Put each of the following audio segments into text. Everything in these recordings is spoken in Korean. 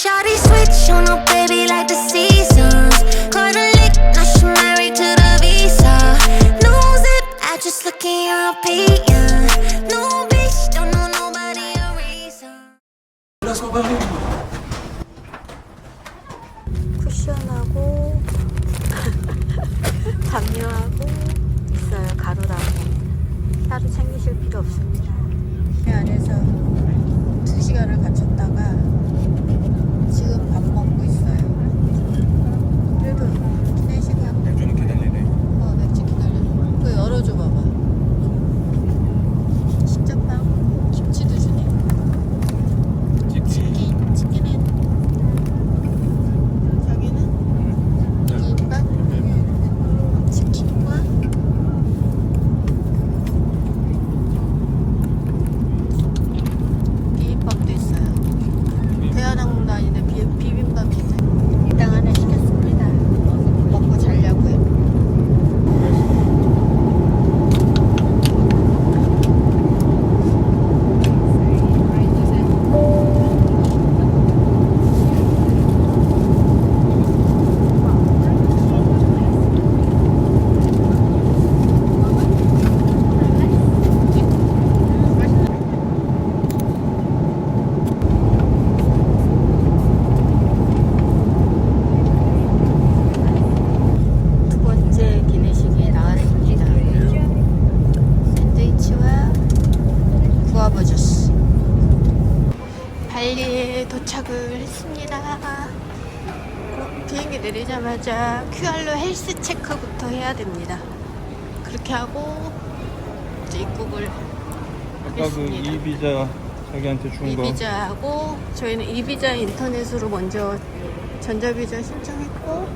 Shawty switch on a baby like the seasons. 발리에 도착을 했습니다. 어, 비행기 내리자마자 QR로 헬스 체크부터 해야 됩니다. 그렇게 하고 이제 입국을 아까 그 하겠습니다. 이비자 자기한테 준 거. 이비자하고 저희는 이비자 인터넷으로 먼저 전자비자 신청했고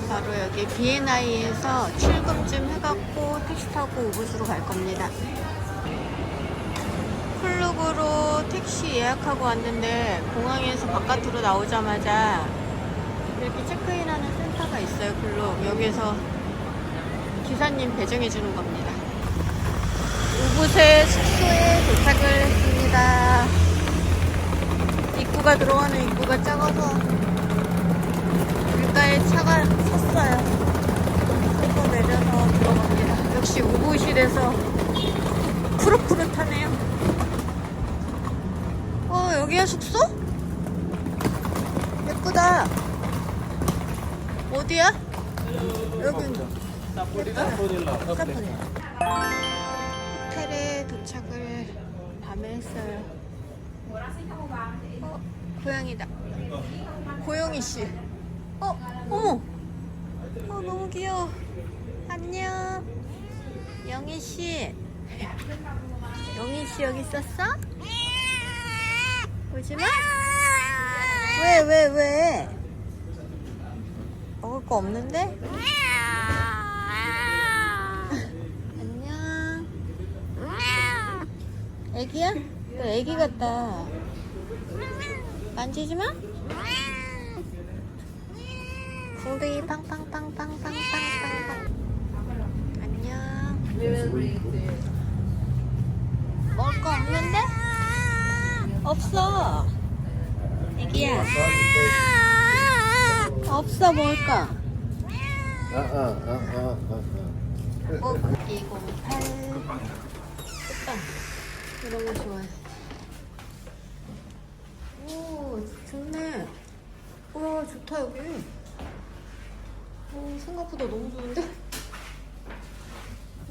바로 여기 BNI에서 출금 좀 해갖고 택시 타고 우붓으로 갈 겁니다. 클룩으로 택시 예약하고 왔는데 공항에서 바깥으로 나오자마자 이렇게 체크인하는 센터가 있어요 클룩. 여기에서 기사님 배정해 주는 겁니다. 우붓의 숙소에 도착을 했습니다. 입구가 들어가는 입구가 작아서 길가에 차가 섰어요. 서 내려서 들어갑니다. 역시 우붓이라서 푸릇푸릇하네요. 어 여기야 숙소? 예쁘다. 어디야? 여기. 사파리 호텔에 도착을 밤에 했어요. 어 고양이다. 고영이 씨 어 어머 어 너무 귀여워 안녕 영희 씨 영희 씨 여기 있었어? 오지 마. 왜, 왜, 왜? 먹을 거 없는데? 안녕. 애기야? 너 애기 같다. 만지지 마? 엉덩이 팡팡팡팡팡팡팡팡. 안녕. 먹을 거 없는데? 없어. 애기야. 없어 먹을까? 어, 208. 끝방. 이런 거 좋아해. 오, 좋네. 우와, 좋다, 여기. 오, 생각보다 너무 좋은데?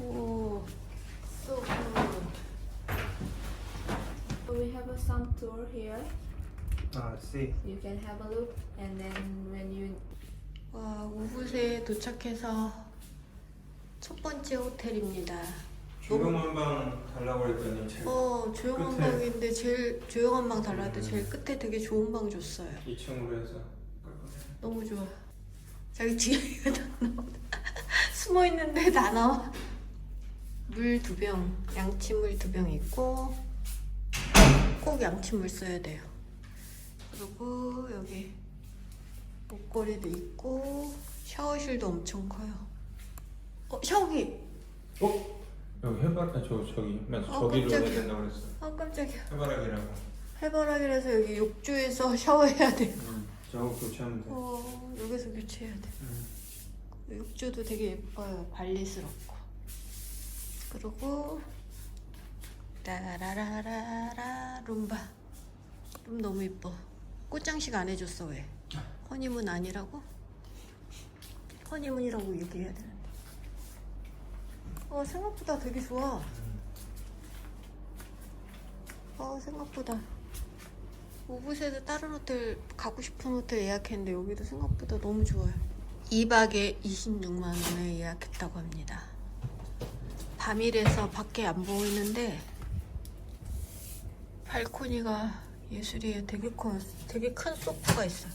오, so good. We have a sun tour here. 아, 씨. You can have a look, and then when you 와, 우붓에 도착해서 첫 번째 호텔입니다. 조용한 방 달라고 했더니 제일 어, 조용한 끝에. 방인데 제일 조용한 방 달라도 제일 끝에 되게 좋은 방 줬어요. 2층으로 해서. 너무 좋아. 자기 뒤에 다 나와. 숨어 있는데 다 나와. 물 두 병, 양치물 두 병 있고 꼭 양치물 써야 돼요. 그리고 여기 뭐 옷걸이도 있고 샤워실도 엄청 커요. 어 샤워기. 어? 여기 해바라 저 저기 맨 어, 저기로 해야 깜짝이야. 된다고 그랬어. 아 깜짝이야. 해바라기라고. 해바라기라서 여기 욕조에서 샤워해야 돼. 응. 저거 교체하면 돼. 어 여기서 교체해야 돼. 응. 욕조도 되게 예뻐요. 발리스럽고. 그리고 따라라라라 룸바. 룸 너무 예뻐. 꽃장식 안 해줬어 왜? 허니문 아니라고? 허니문이라고 얘기해야 되는데. 어 생각보다 되게 좋아. 어 생각보다. 오브세도 다른 호텔 가고 싶은 호텔 예약했는데 여기도 생각보다 너무 좋아요. 2박에 26만 원에 예약했다고 합니다. 밤이라서 밖에 안 보이는데 발코니가 예술이에요. 되게 커, 되게 큰 소파가 있어. 요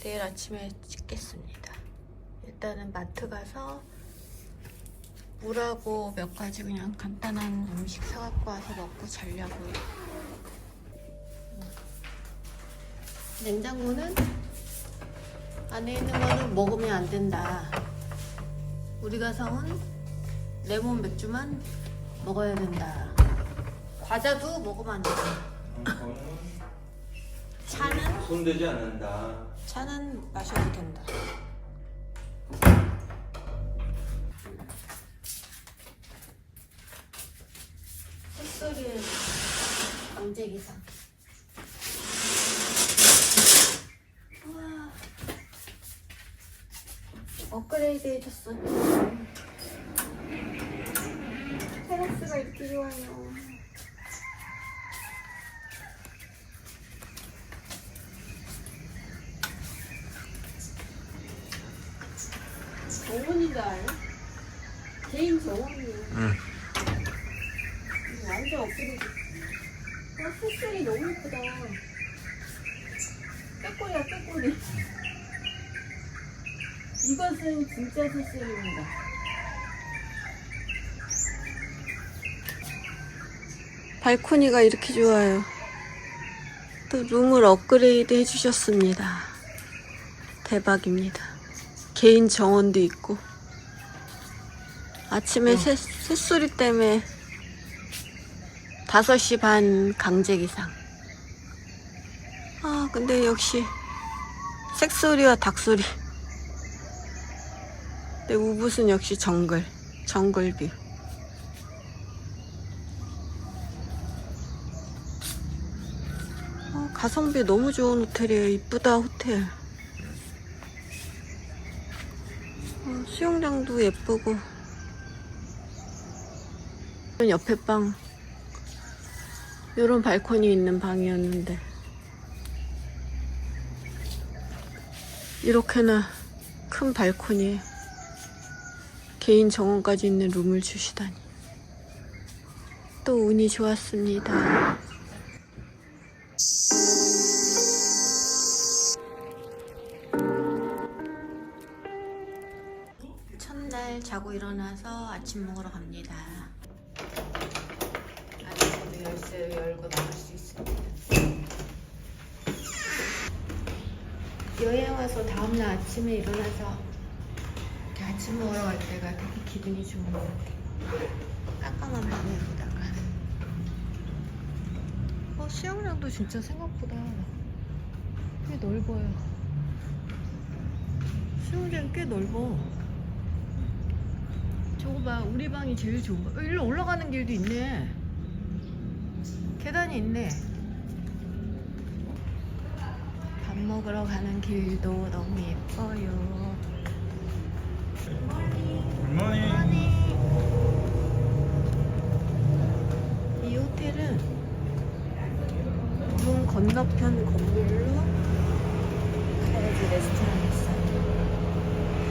내일 아침에 찍겠습니다. 일단은 마트 가서 물하고 몇 가지 그냥 간단한 음식 사갖고 와서 먹고 자려고요. 냉장고는 안에 있는 거는 먹으면 안 된다. 우리가 사온 레몬 맥주만 먹어야 된다. 과자도 먹으면 안 된다. 차는 손대지 않는다. 차는 마셔도 된다. 햇소리의 강제기상. 우와. 업그레이드 해줬어. 테라스가 이렇게 좋아요. 정원인가 알아? 개인 정원이에요. 응. 완전 업그레이드. 아, 색깔이 너무 예쁘다. 빼꼬리야, 빼꼬리. 이것은 진짜 새소리입니다. 발코니가 이렇게 좋아요. 또 룸을 업그레이드 해주셨습니다. 대박입니다. 개인 정원도 있고. 아침에 새, 새소리 때문에 5시 반 강제 기상. 아, 근데 역시 새소리와 닭소리. 근데 우붓은 역시 정글, 정글뷰. 가성비 너무 좋은 호텔이에요. 이쁘다, 호텔. 어, 수영장도 예쁘고. 옆에 방, 요런 발코니 있는 방이었는데. 이렇게나 큰 발코니에 개인 정원까지 있는 룸을 주시다니. 또 운이 좋았습니다. 자고 일어나서 아침 먹으러 갑니다. 아침에 열쇠 열고 나갈 수 있습니다. 여행 와서 다음날 아침에 일어나서 이렇게 아침 먹으러 갈 때가 되게 기분이 좋은 것 같아요. 깜깜한 밤에 보다가. 어, 수영장도 진짜 생각보다 꽤 넓어요. 수영장 꽤 넓어. 저거 봐, 우리 방이 제일 좋은 거. 어, 일로 올라가는 길도 있네. 계단이 있네. 밥 먹으러 가는 길도 너무 예뻐요. 굿모닝. 이 호텔은 문 건너편 건물로 가야지 레스토랑이 있어요.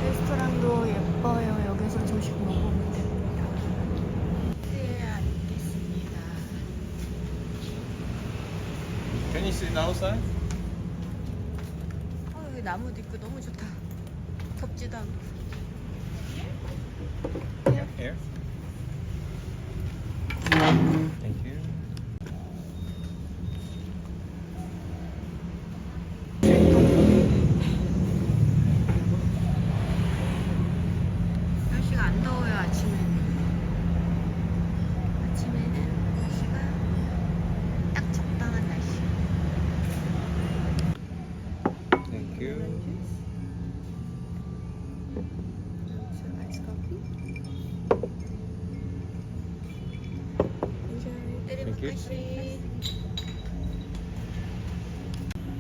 레스토랑도 예뻐요. 여기서 조식 먹으면 됩니다. 호텔에 앉겠습니다. Can you sit outside? 어, 여기 나무 도 있고 너무 좋다. 덥지도 않고. Here. Thank you. you. 아이스 커피. Thank you. 때리볶이.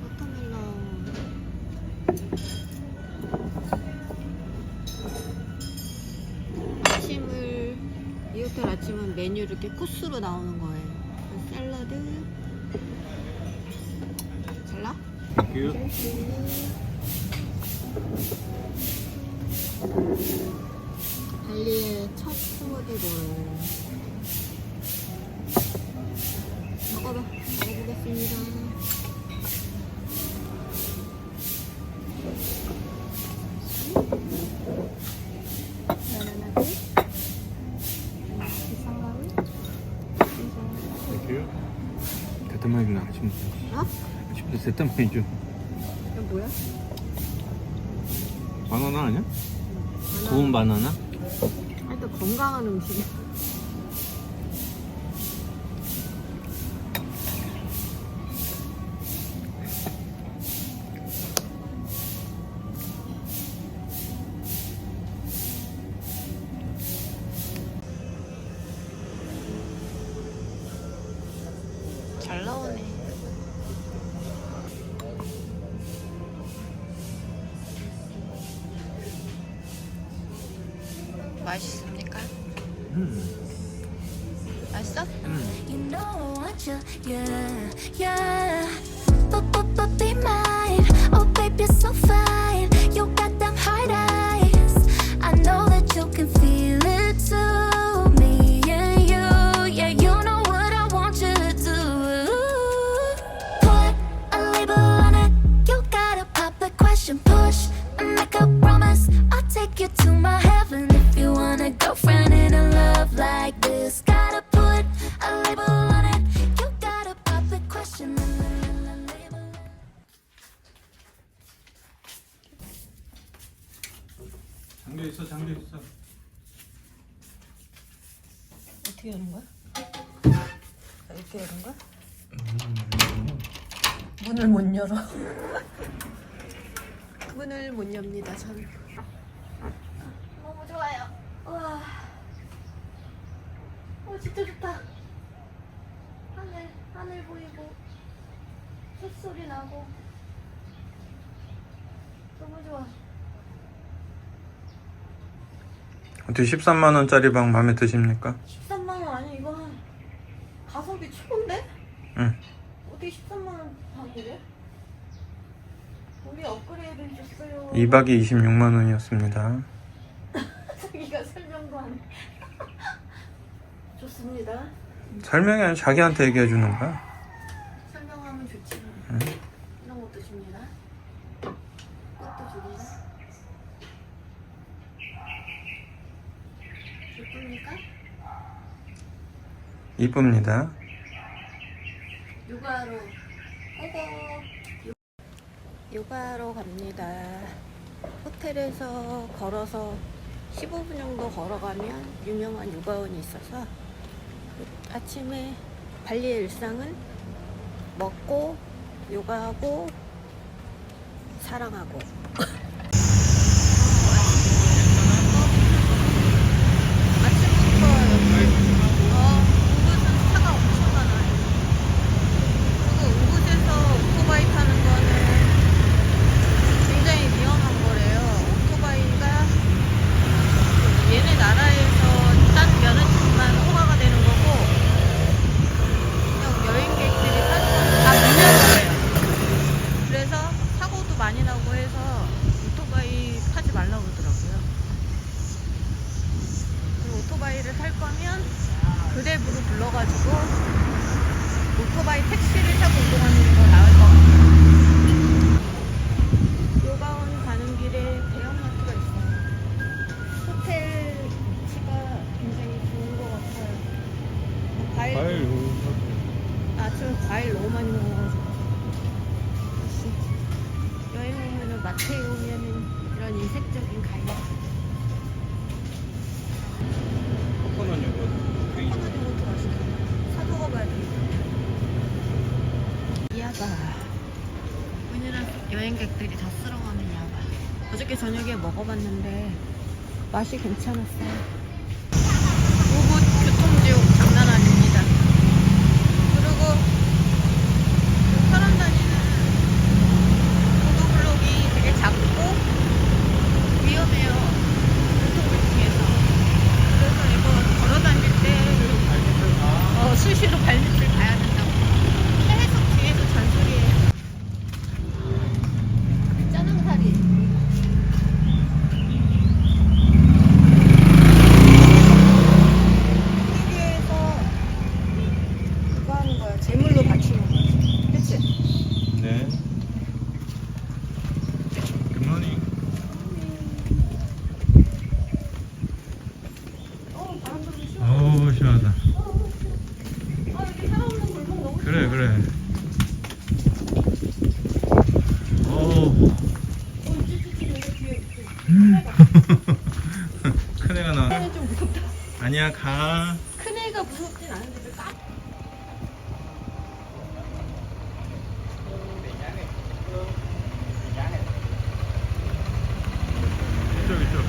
워터멜론. 아침을 이 호텔 아침은 메뉴 이렇게 코스로 나오는 됐단 말이죠. 이거 뭐야? 바나나 아니야? 구운 바나나? 하여튼 건강한 음식. 잘 맛있습니까? 음. 맛있어? 음. 잠겨 있어, 잠겨 있어. 어떻게 하는 거야? 이렇게 하는 거야? 문을 못 열어. 문을 못 엽니다, 전. 너무 좋아요. 와. 어, 진짜 좋다. 하늘, 하늘 보이고, 새 소리 나고. 너무 좋아. 어떻게 13만 원짜리 방 마음에 드십니까? 13만 원 아니 이거 한 가성비 최고인데? 응. 어떻게 13만 원 방이래? 우리 업그레이드 해줬어요. 2박에 26만 원이었습니다. 자기가 설명도 안 해. 좋습니다. 설명이 아니라 자기한테 얘기해 주는 거야. 설명하면 좋지. 응. 이런 것도 줍니다. 꽃도 줍니다. 예쁩니까? 이쁩니다. 요가로 고고 요가로 갑니다 호텔에서 걸어서 15분 정도 걸어가면 유명한 요가원이 있어서 아침에 발리의 일상은 먹고 요가하고 사랑하고 여행객들이 다 쓸어가는 야바. 어저께 저녁에 먹어봤는데 맛이 괜찮았어요. 우붓 교통지옥 장난 아닙니다. 그리고 그 사람 다니는 보도블록이 되게 작고 위험해요. 교통불통에서. 그래서 이거 걸어 다닐 때 어, 수시로 발밑을 봐야 된다고. 계속 뒤에서 잔소리해요. 짜장살이. TV에서 그거 하는 거야. 제물로 바치는 거야. 그치? 네. 굿모닝. 어우 시원하다. 그래 그래. 어우. 큰 애가 나. 좀 무섭다. 아니야 가. 큰 애가 무섭진 않은데 딱 이쪽 이쪽.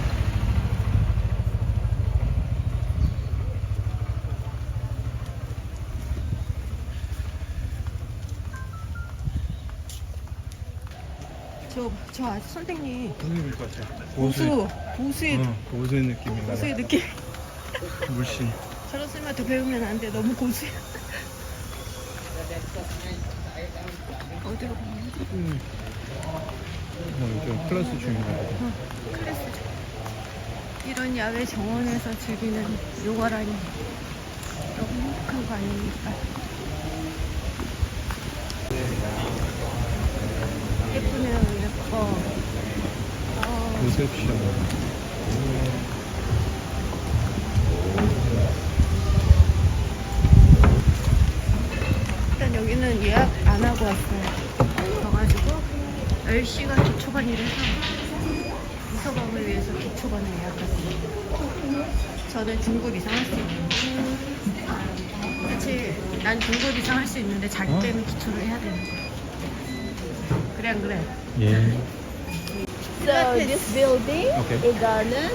저, 저 아, 선생님 선생님일 것 같아. 고수, 고수의, 어, 고수의 느낌이 나. 고수의 느낌. 물씬. 저런 쌤한테 배우면 안 돼. 너무 고수야. 어디로 가면 지 음. 어, 이쪽 클래스 중인가 보다. 클래스죠. 이런 야외 정원에서 즐기는 요가라니 너무 행복한 거 아닙니까? 예쁘네요, 예뻐. 어, 리셉션. 일단 여기는 예약 안 하고 왔어요. 그래가지고 10시가 기초반이라서 이서방을 위해서 기초 반을 예약했어요. 저는 중급 이상 할 수 있는데. 그치, 난 중급 이상 할 수 있는데 자기 어? 기초를 해야 되는 거야. 그래, 안 그래? 예. So this building 오케이. 이거는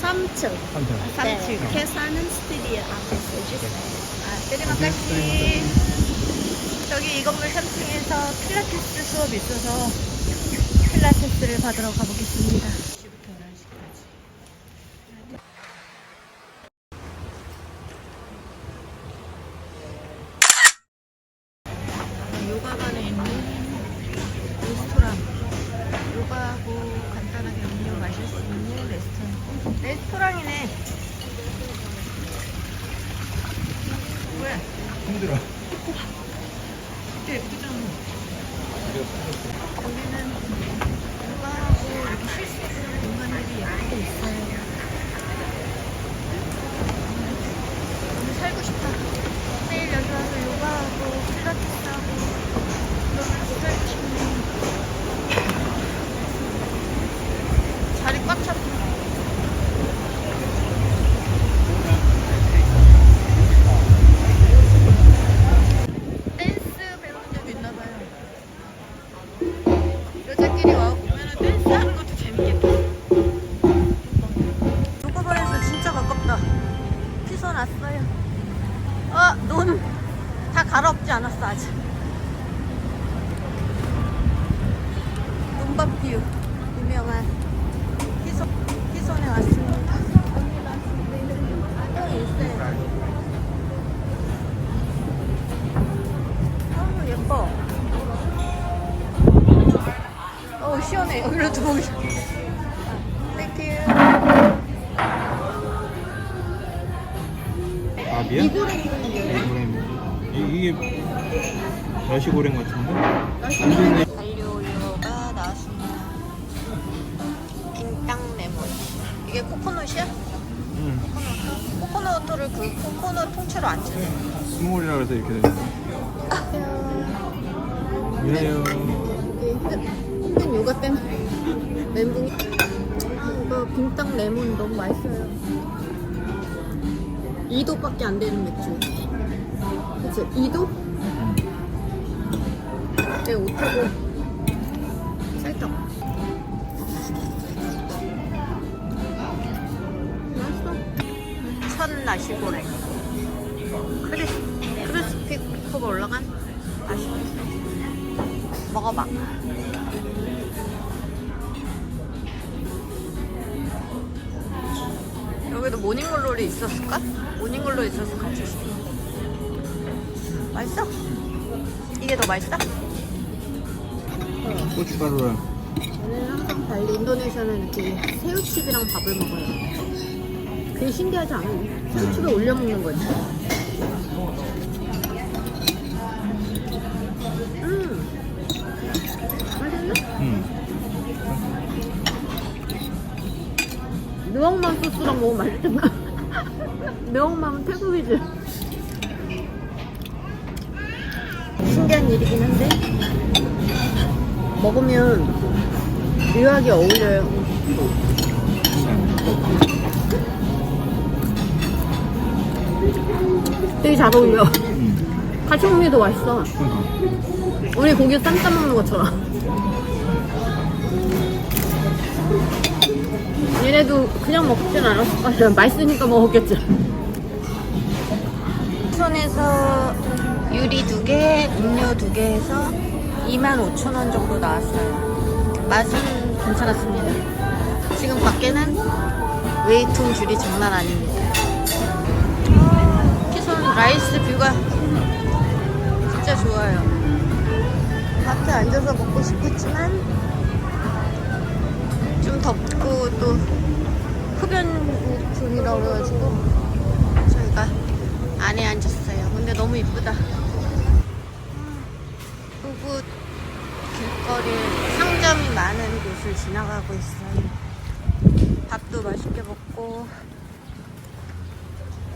3층. 한참. 3층. 계산은 스튜디오 앞에서 해주세요. 아, 때리막까지. 저기 이 건물 3층에서 필라테스 수업이 있어서 필라테스를 받으러 가보겠습니다. 10시부터 11시까지. 요가반에 있는 레스토랑. 요가하고 간단하게 음료 마실 수 있는 레스토랑. 레스토랑이네. 왜? 힘들어. 되게 예쁘잖아. 여기는 요가하고 이렇게 쉴 수 있는 공간들이 예쁘게 있어요. 너무 살고 싶다. 매일 여기 와서 요가하고 필라테스하고 그러면서 살고 시 맛있어요. 2도밖에 안 되는 맥주. 그치? 2도? 네, 5도고. 살짝. 맛있어. 천 나시고래. 크리스, 크리스피 코가 올라간? 맛있어. 먹어봐. 모닝글로리 있었을까? 같이 시켜. 맛있어? 이게 더 맛있어? 고춧가루랑 저는 항상 발리 인도네시아는 이렇게 새우칩이랑 밥을 먹어요. 그게 신기하지 않아요? 새우칩에 올려 먹는 거지. 음. 맛있네? 응. 느엉맘 소스랑 먹으면 맛있잖아. 느엉맘은 태국이지. 신기한 일이긴 한데 먹으면 묘하게 어울려요. 되게 잘 어울려. 더 맛있어. 우리 고기 쌈 싸 먹는 것처럼. 얘네도 그냥 먹진 않았을 거야. 맛있으니까 먹었겠지. 손에서 유리 두 개, 음료 두 개 해서 25,000원 정도 나왔어요. 맛은 괜찮았습니다. 지금 밖에는 웨이팅 줄이 장난 아닙니다. 아, 키손 라이스 뷰가 진짜 좋아요. 밖에 앉아서 먹고 싶었지만 좀 덥고 또 흡연 중이라고 그래가지고 저희가 안에 앉았어요. 근데 너무 이쁘다. 후구 길거리 상점이 많은 곳을 지나가고 있어요. 밥도 맛있게 먹고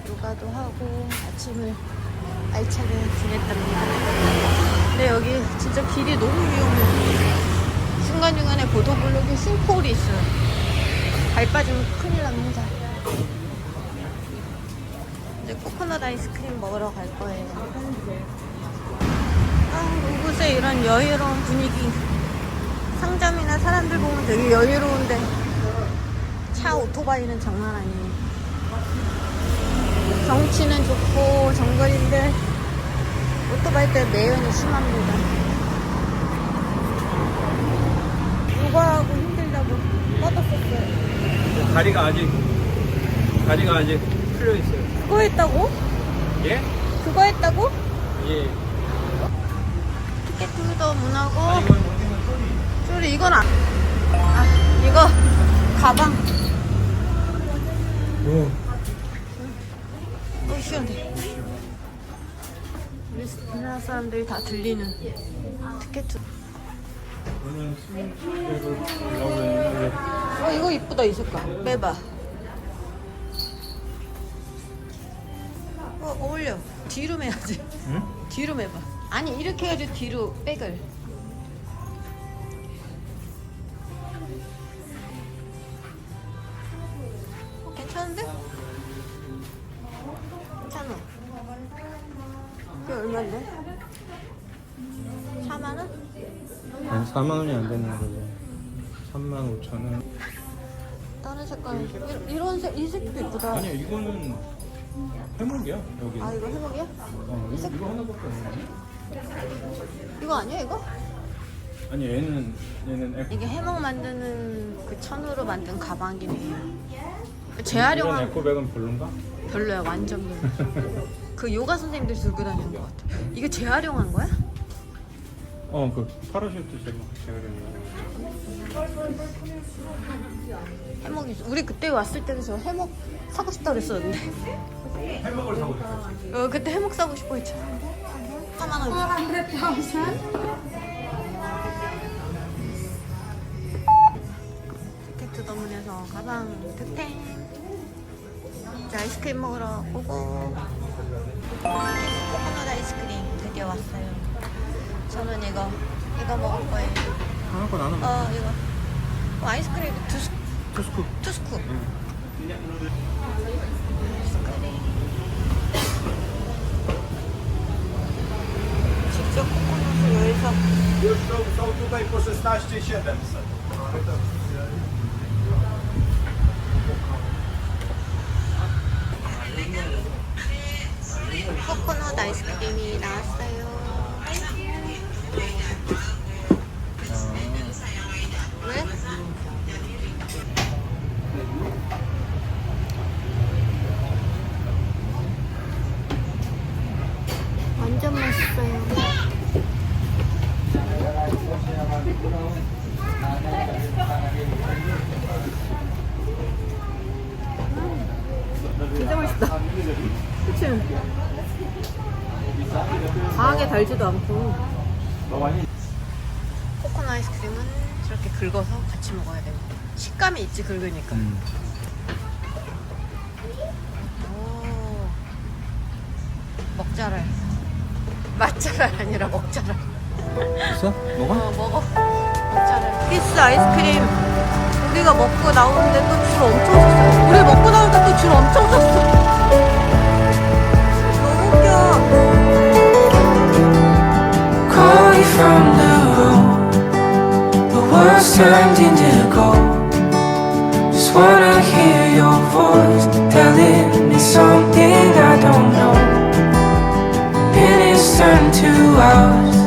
요가도 하고 아침을 알차게 지냈답니다. 근데 여기 진짜 길이 너무 위험해요. 중간중간에 보도블록에 싱크홀이 있어요. 발 빠지면 큰일 납니다. 코코넛 아이스크림 먹으러 갈 거예요. 아, 이곳에 이런 여유로운 분위기. 상점이나 사람들 보면 되게 여유로운데 차 오토바이는 장난 아니에요. 경치는 좋고 정글인데 오토바이 때 매연이 심합니다. 요가하고 힘들다고 뻗었었어요. 다리가 아직 다리가 아직 풀려 있어요. 그거 했다고? 예? 그거 했다고? 예. 티켓도 문하고 아, 이건. 저리 이건 안. 아 이거 가방. 오. 어 시원해. 우리 우리나라 사람들이 다 들리는 티켓. 했는데 어 이거 이쁘다 이 색깔. 매봐. 뒤로 매야지. 응? 뒤로 매봐. 아니 이렇게 해가지고 뒤로 백을. 어, 괜찮은데? 괜찮아. 그게 얼마인데? 4만 원? 아니 4만 원이 안 되는 거죠. 3만 5천 원. 다른 색깔. 이런, 이런 색, 이 색도 이쁘다. 아니야 이거는 해먹이야 여기. 아 이거 해먹이야? 어 이거, 이거 하나밖에 없네. 이거 아니야 이거? 아니 얘는 얘는 에코. 이게 해먹 만드는 그 천으로 만든 가방이네요. 이런 재활용한 에코백은 별론가? 별로야 완전 별로. 그 요가 선생님들 들고 다니는 것 같아. 이게 재활용한 거야? 어 그 파라슈트 제가 해먹이 우리 그때 왔을 때는 저 해먹 사고 싶다 그랬었는데. 해먹을 사고 싶었어. 어, 그때 해먹 사고 싶어 했잖아. 4만 원. 티켓 더문에서 가방 득템. 이제 아이스크림 먹으러 오고. 코코넛 아이스크림 드디어 왔어요. 저는 이거 이거 먹을 거예요. 하나 거 나눠. 어 이거 어, 아이스크림 두 스, 투스쿠. 두 스쿱. 직접 코코넛을 여기서 Już są, są tutaj po 16 달지도 않고. 코코넛 아이스크림은 저렇게 긁어서 같이 먹어야 됩니다. 식감이 있지 긁으니까. 음. 오. 먹자랄. 맛자랄 아니라 먹자랄. 있어? 먹어? 어 먹어. 먹자랄. 피스 아이스크림. 우리가 먹고 나오는데 또 줄 엄청 섰어. 우리 먹고 나오는데 또 줄 엄청 섰어. 너무 웃겨. From the road. The world's turned into gold. Just wanna hear your voice telling me something I don't know. Minutes turn to hours.